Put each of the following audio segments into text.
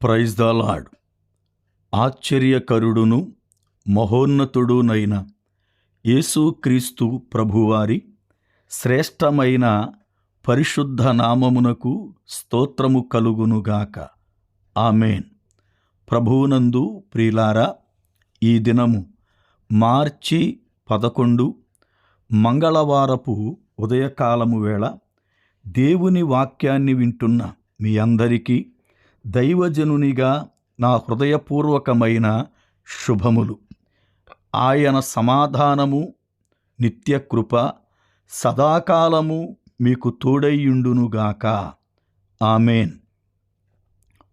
Praise the lord ఆశ్చర్యకరుడును మహోన్నతుడునైన యేసుక్రీస్తు ప్రభువారి శ్రేష్టమైన పరిశుద్ధ నామమునకు స్తోత్రము కలుగునుగాక ఆమెన్. ప్రభువునందు ప్రియులారా ఈ దినము మార్చి పదకొండు మంగళవారపు ఉదయకాలము వేళ దేవుని వాక్యాన్ని వింటున్న మీ అందరికీ దైవజనునిగా నా హృదయపూర్వకమైన శుభములు. ఆయన సమాధానము నిత్యకృప సదాకాలము మీకు తోడైయుండునుగాక ఆమెన్.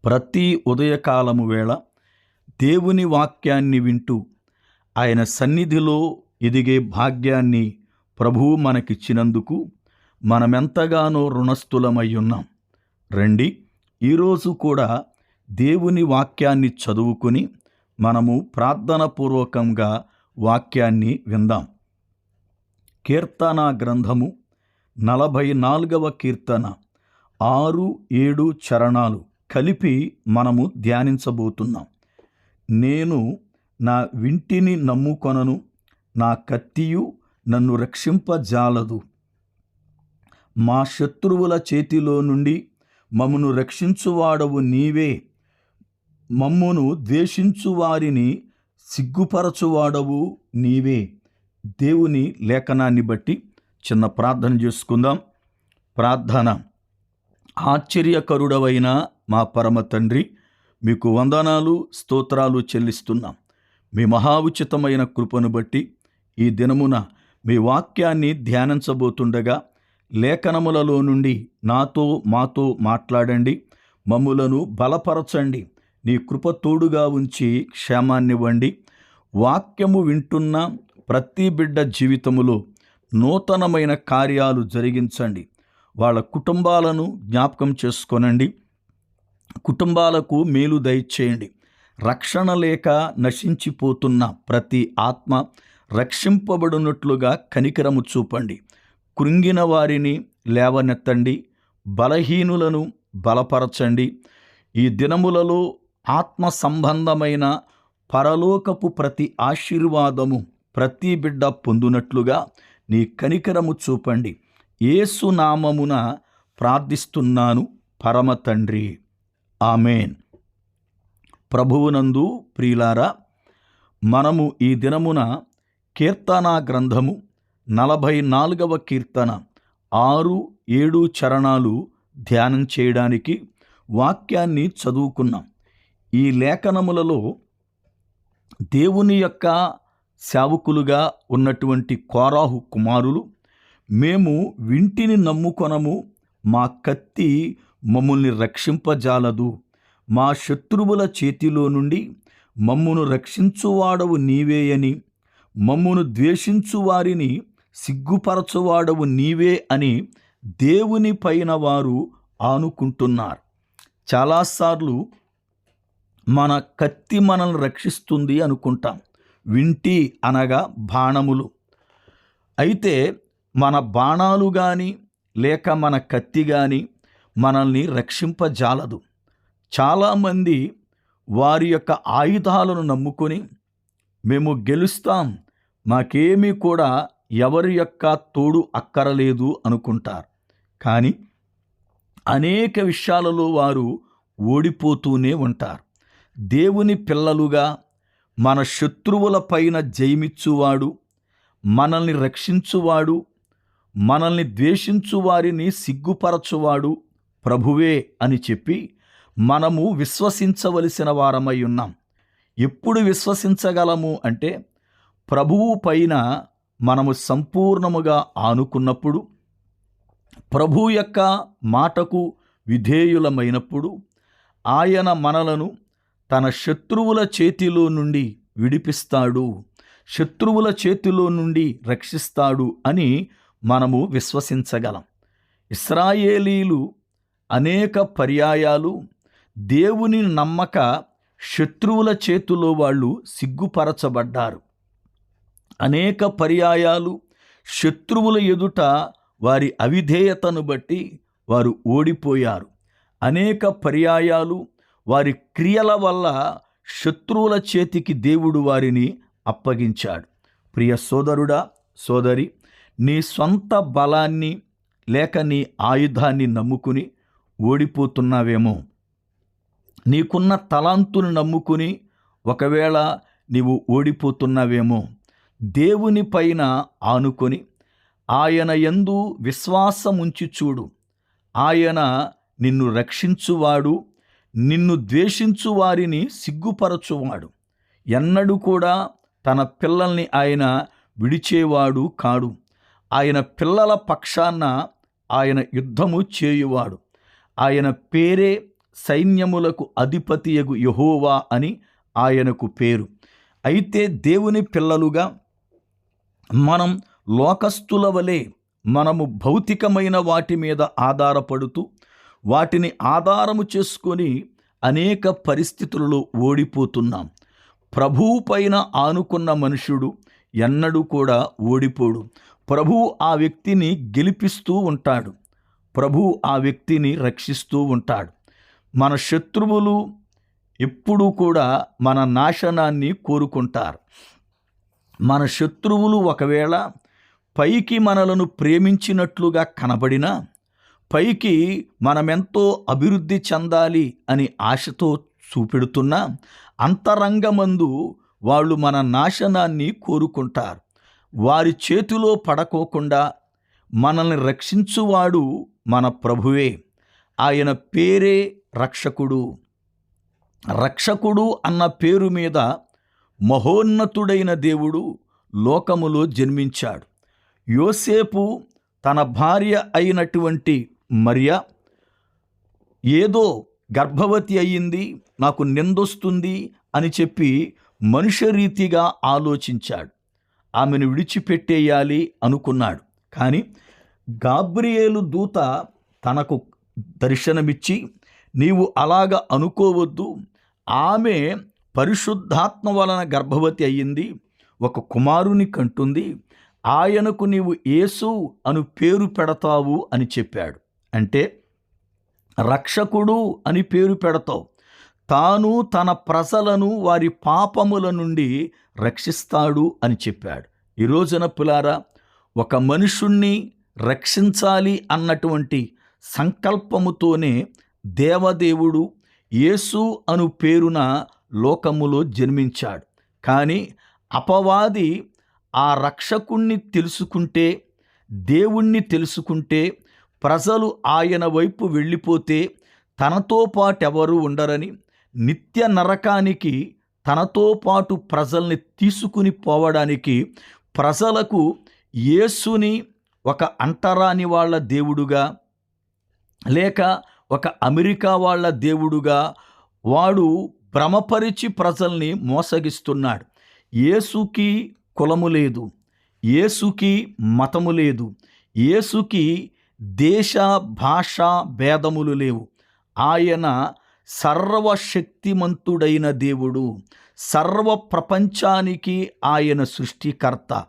ప్రతి ఉదయకాలము వేళ దేవుని వాక్యాన్ని వింటూ ఆయన సన్నిధిలో ఎదిగే భాగ్యాన్ని ప్రభువు మనకిచ్చినందుకు మనమెంతగానో రుణస్థులమై ఉన్నాం రండి. ఈరోజు కూడా దేవుని వాక్యాన్ని చదువుకుని మనము ప్రార్థనపూర్వకంగా వాక్యాన్ని విందాం. కీర్తన గ్రంథము నలభై నాలుగవ కీర్తన ఆరు ఏడు చరణాలు కలిపి మనము ధ్యానించబోతున్నాం. నేను నా వింటిని నమ్ముకొనను నా కత్తియు నన్ను రక్షింపజాలదు. మా శత్రువుల చేతిలో నుండి మమ్మను రక్షించువాడవు నీవే. మమ్మును ద్వేషించు వారిని సిగ్గుపరచువాడవు నీవే. దేవుని లేఖనాన్ని బట్టి చిన్న ప్రార్థన చేసుకుందాం. ప్రార్థన. ఆశ్చర్యకరుడవైన మా పరమ తండ్రి మీకు వందనాలు స్తోత్రాలు చెల్లిస్తున్నాం. మీ మహా ఉచితమైన కృపను బట్టి ఈ దినమున మీ వాక్యాన్ని ధ్యానించబోతుండగా లేఖనములలో నుండి నాతో మాతో మాట్లాడండి. మమ్ములను బలపరచండి. నీ కృప తోడుగా ఉంచి క్షేమాన్నివ్వండి వాక్యము వింటున్న ప్రతి బిడ్డ జీవితములో నూతనమైన కార్యాలు జరిగించండి. వాళ్ళ కుటుంబాలను జ్ఞాపకం చేసుకోనండి. కుటుంబాలకు మేలు దయచేయండి. రక్షణ లేక నశించిపోతున్న ప్రతి ఆత్మ రక్షింపబడినట్లుగా కనికరము చూపండి. కృంగిన వారిని లేవనెత్తండి బలహీనులను బలపరచండి. ఈ దినములలో ఆత్మ సంబంధమైన పరలోకపు ప్రతి ఆశీర్వాదము ప్రతి బిడ్డ పొందునట్లుగా నీ కనికరము చూపండి. ఏసునామమున ప్రార్థిస్తున్నాను పరమ తండ్రి. ఆమెన్. ప్రభువునందు ప్రియులారా మనము ఈ దినమున కీర్తనా గ్రంథము నలభై నాలుగవ కీర్తన. ఆరు ఏడు చరణాలు ధ్యానం చేయడానికి వాక్యాన్ని చదువుకున్నాం. ఈ లేఖనములలో దేవుని యొక్క సేవకులుగా ఉన్నటువంటి కోరాహు కుమారులు మేము వింటిని నమ్ముకొనము మా కత్తి మమ్మల్ని రక్షింపజాలదు. మా శత్రువుల చేతిలో నుండి మమ్మును రక్షించువాడవు నీవేయని మమ్మును ద్వేషించు వారిని సిగ్గుపరచువాడవు నీవే అని దేవుని పైన వారు ఆనుకుంటున్నారు. చాలాసార్లు మన కత్తి మనల్ని రక్షిస్తుంది అనుకుంటాం. వింటి అనగా బాణములు. అయితే మన బాణాలు కానీ లేక మన కత్తి కానీ మనల్ని రక్షింపజాలదు. చాలామంది వారి యొక్క ఆయుధాలను నమ్ముకొని మేము గెలుస్తాం. మాకేమీ కూడా ఎవరి యొక్క తోడు అక్కరలేదు అనుకుంటారు. కానీ అనేక విషయాలలో వారు ఓడిపోతూనే ఉంటారు. దేవుని పిల్లలుగా మన శత్రువుల పైన జయమిచ్చువాడు మనల్ని రక్షించువాడు మనల్ని ద్వేషించు వారిని సిగ్గుపరచువాడు ప్రభువే అని చెప్పి మనము విశ్వసించవలసిన వారమై ఉన్నాం. ఎప్పుడు విశ్వసించగలము అంటే ప్రభువు పైన మనము సంపూర్ణముగా ఆనుకున్నప్పుడు ప్రభు యొక్క మాటకు విధేయులమైనప్పుడు ఆయన మనలను తన శత్రువుల చేతిలో నుండి విడిపిస్తాడు శత్రువుల చేతిలో నుండి రక్షిస్తాడు అని మనము విశ్వసించగలం. ఇస్రాయేలీలు అనేక పర్యాయాలు దేవుని నమ్మక శత్రువుల చేతిలో వాళ్ళు సిగ్గుపరచబడ్డారు. అనేక పర్యాయాలు శత్రువుల ఎదుట వారి అవిధేయతను బట్టి వారు ఓడిపోయారు. అనేక పర్యాయాలు వారి క్రియల వల్ల శత్రువుల చేతికి దేవుడు వారిని అప్పగించాడు. ప్రియ సోదరుడా సోదరి నీ సొంత బలాన్ని లేక నీ ఆయుధాన్ని నమ్ముకుని ఓడిపోతున్నావేమో. నీకున్న తలాంతును నమ్ముకుని ఒకవేళ నీవు ఓడిపోతున్నావేమో. దేవుని పైన ఆనుకొని ఆయన ఎందు విశ్వాసముంచి చూడు. ఆయన నిన్ను రక్షించువాడు నిన్ను ద్వేషించు వారిని సిగ్గుపరచువాడు. ఎన్నడూ కూడా తన పిల్లల్ని ఆయన విడిచేవాడు కాడు. ఆయన పిల్లల పక్షాన ఆయన యుద్ధము చేయువాడు. ఆయన పేరే సైన్యములకు అధిపతియగు యహోవా అని ఆయనకు పేరు. అయితే దేవుని పిల్లలుగా మనం లోకస్తుల వలె మనము భౌతికమైన వాటి మీద ఆధారపడుతూ వాటిని ఆధారము చేసుకొని అనేక పరిస్థితులలో ఓడిపోతున్నాం. ప్రభువు పైన ఆనుకున్న మనుషుడు ఎన్నడూ కూడా ఓడిపోడు. ప్రభువు ఆ వ్యక్తిని గెలిపిస్తూ ఉంటాడు. ప్రభువు ఆ వ్యక్తిని రక్షిస్తూ ఉంటాడు. మన శత్రువులు ఎప్పుడూ కూడా మన నాశనాన్ని కోరుకుంటారు. మన శత్రువులు ఒకవేళ పైకి మనలను ప్రేమించినట్లుగా కనబడినా పైకి మనమెంతో అభివృద్ధి చెందాలి అని ఆశతో చూపెడుతున్నా అంతరంగమందు వాళ్ళు మన నాశనాన్ని కోరుకుంటారు. వారి చేతిలో పడకోకుండా మనల్ని రక్షించువాడు మన ప్రభువే. ఆయన పేరే రక్షకుడు. రక్షకుడు అన్న పేరు మీద మహోన్నతుడైన దేవుడు లోకములో జన్మించాడు. యోసేపు తన భార్య అయినటువంటి మరియ ఏదో గర్భవతి అయ్యింది నాకు నిందొస్తుంది అని చెప్పి మనుషరీతిగా ఆలోచించాడు. ఆమెను విడిచిపెట్టేయాలి అనుకున్నాడు. కానీ గాబ్రియేలు దూత తనకు దర్శనమిచ్చి నీవు అలాగ అనుకోవద్దు ఆమె పరిశుద్ధాత్మ వలన గర్భవతి అయ్యింది ఒక కుమారుని కంటుంది ఆయనకు నీవు యేసు అను పేరు పెడతావు అని చెప్పాడు. అంటే రక్షకుడు అని పేరు పెడతావు. తాను తన ప్రజలను వారి పాపముల నుండి రక్షిస్తాడు అని చెప్పాడు. ఈ రోజున పులారా ఒక మనుషుణ్ణి రక్షించాలి అన్నటువంటి సంకల్పముతోనే దేవదేవుడు యేసు అను పేరున లోకములో జన్మించాడు. కానీ అపవాది ఆ రక్షకుణ్ణి తెలుసుకుంటే దేవుణ్ణి తెలుసుకుంటే ప్రజలు ఆయన వైపు వెళ్ళిపోతే తనతో పాటెవరు ఉండరని నిత్య నరకానికి తనతో పాటు ప్రజల్ని తీసుకుని పోవడానికి ప్రజలకు యేసుని ఒక అంటరాని వాళ్ళ దేవుడుగా లేక ఒక అమెరికా వాళ్ళ దేవుడుగా వాడు భ్రమపరిచి ప్రజల్ని మోసగిస్తున్నాడు. యేసుకి కులము లేదు. యేసుకి మతము లేదు. యేసుకి దేశ భాష భేదములు లేవు. ఆయన సర్వశక్తిమంతుడైన దేవుడు. సర్వ ప్రపంచానికి ఆయన సృష్టికర్త.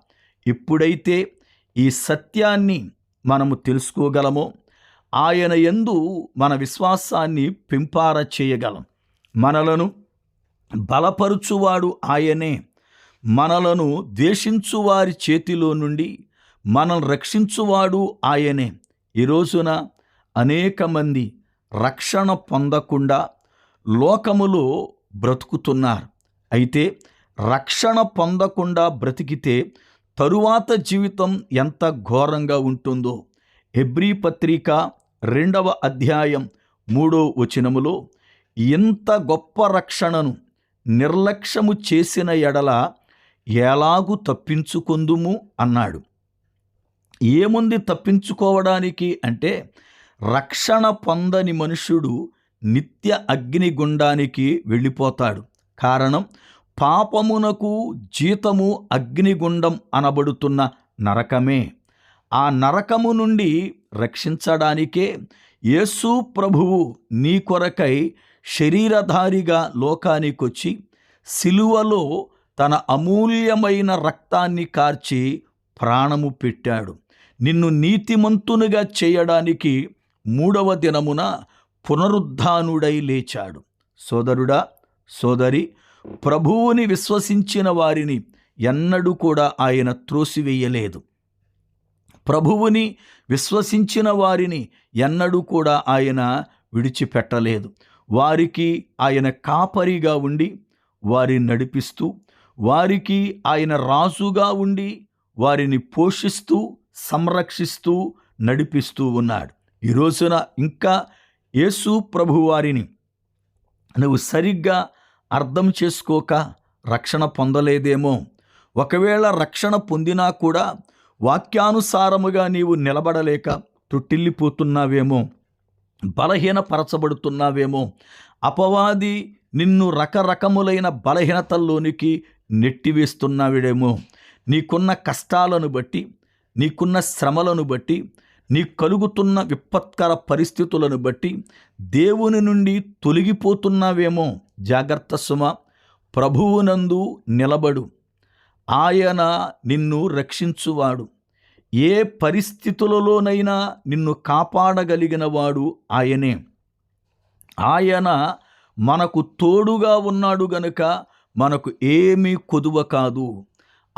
ఎప్పుడైతే ఈ సత్యాన్ని మనము తెలుసుకోగలమో. ఆయన ఎందు మన విశ్వాసాన్ని పెంపార చేయగలం. మనలను బలపరుచువాడు ఆయనే. మనలను ద్వేషించువారి చేతిలో నుండి మనల్ని రక్షించువాడు ఆయనే. ఈ రోజున అనేక మంది రక్షణ పొందకుండా లోకములో బ్రతుకుతున్నారు. అయితే రక్షణ పొందకుండా బ్రతికితే తరువాత జీవితం ఎంత ఘోరంగా ఉంటుందో. హెబ్రీ పత్రిక రెండవ అధ్యాయం మూడో వచనములో ఇంత గొప్ప రక్షణను నిర్లక్ష్యము చేసిన ఎడల ఎలాగు తప్పించుకొందుము? అన్నాడు. ఏముంది తప్పించుకోవడానికి అంటే రక్షణ పొందని మనుష్యుడు నిత్య అగ్నిగుండానికి వెళ్ళిపోతాడు. కారణం పాపమునకు జీతము అగ్నిగుండం అనబడుతున్న నరకమే. ఆ నరకము నుండి రక్షించడానికే యేసు ప్రభువు నీ కొరకై శరీరధారిగా లోకానికొచ్చి సిలువలో తన అమూల్యమైన రక్తాన్ని కార్చి ప్రాణము పెట్టాడు. నిన్ను నీతిమంతునిగా చేయడానికి మూడవ దినమున పునరుద్ధానుడై లేచాడు. సోదరుడా సోదరి ప్రభువుని విశ్వసించిన వారిని ఎన్నడూ కూడా ఆయన త్రోసివేయలేదు. ప్రభువుని విశ్వసించిన వారిని ఎన్నడూ కూడా ఆయన విడిచిపెట్టలేదు. వారికి ఆయన కాపరిగా ఉండి వారిని నడిపిస్తూ వారికి ఆయన రాజుగా ఉండి వారిని పోషిస్తూ సంరక్షిస్తూ నడిపిస్తూ ఉన్నాడు. ఈ రోజున ఇంకా యేసు ప్రభువారిని నువ్వు సరిగ్గా అర్థం చేసుకోక రక్షణ పొందలేదేమో. ఒకవేళ రక్షణ పొందినా కూడా వాక్యానుసారముగా నీవు నిలబడలేక తొట్టిల్లిపోతున్నావేమో. బలహీనపరచబడుతున్నావేమో. అపవాది నిన్ను రకరకములైన బలహీనతల్లోనికి నెట్టివేస్తున్నావిడేమో. నీకున్న కష్టాలను బట్టి నీకున్న శ్రమలను బట్టి నీ కలుగుతున్న విపత్కర పరిస్థితులను బట్టి దేవుని నుండి తొలగిపోతున్నావేమో. జాగ్రత్త సుమ ప్రభువునందు నిలబడు. ఆయన నిన్ను రక్షించువాడు. ఏ పరిస్థితులలోనైనా నిన్ను కాపాడగలిగిన వాడు ఆయనే. ఆయన మనకు తోడుగా ఉన్నాడు గనుక మనకు ఏమీ కొదువ కాదు.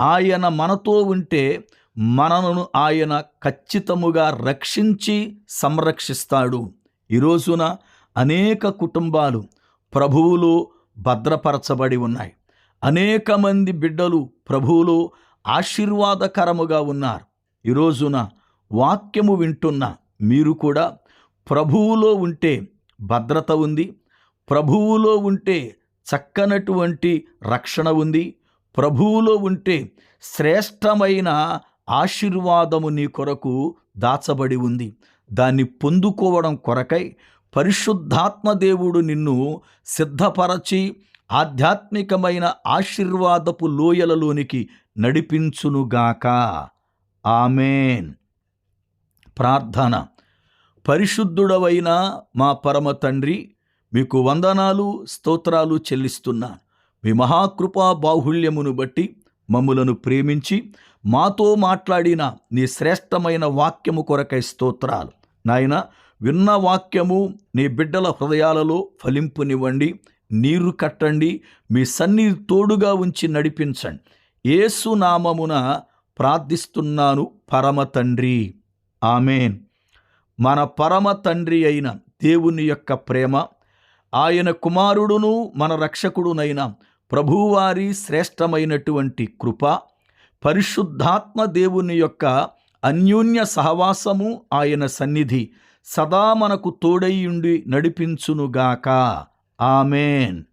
ఆయన మనతో ఉంటే మనను ఆయన ఖచ్చితముగా రక్షించి సంరక్షిస్తాడు. ఈరోజున అనేక కుటుంబాలు ప్రభువులో భద్రపరచబడి ఉన్నాయి. అనేక మంది బిడ్డలు ప్రభువులో ఆశీర్వాదకరముగా ఉన్నారు. ఈరోజున వాక్యము వింటున్న మీరు కూడా ప్రభువులో ఉంటే భద్రత ఉంది ప్రభువులో ఉంటే చక్కనటువంటి రక్షణ ఉంది ప్రభువులో ఉంటే శ్రేష్టమైన ఆశీర్వాదము నీ కొరకు దాచబడి ఉంది. దాన్ని పొందుకోవడం కొరకై పరిశుద్ధాత్మ దేవుడు నిన్ను సిద్ధపరచి ఆధ్యాత్మికమైన ఆశీర్వాదపు లోయలలోనికి నడిపించునుగాక. ఆమెన్. ప్రార్థన. పరిశుద్ధుడవైన మా పరమ తండ్రి మీకు వందనాలు స్తోత్రాలు చెల్లిస్తున్నాను. మీ మహాకృపా బాహుళ్యమును బట్టి మమ్ములను ప్రేమించి మాతో మాట్లాడిన నీ శ్రేష్టమైన వాక్యము కొరకై స్తోత్రాలు. నాయన విన్న వాక్యము నీ బిడ్డల హృదయాలలో ఫలింపునివ్వండి నీరు కట్టండి మీ సన్నిధి తోడుగా ఉంచి నడిపించండి. ఏసునామమున నామమున ప్రార్థిస్తున్నాను పరమ తండ్రి. ఆమెన్. మన పరమ తండ్రి అయిన దేవుని యొక్క ప్రేమ ఆయన కుమారుడును మన రక్షకుడునైన ప్రభువారి శ్రేష్టమైనటువంటి కృప పరిశుద్ధాత్మ దేవుని యొక్క అన్యోన్య సహవాసము ఆయన సన్నిధి సదా మనకు తోడైయుండి నడిపించునుగాక. ఆమెన్.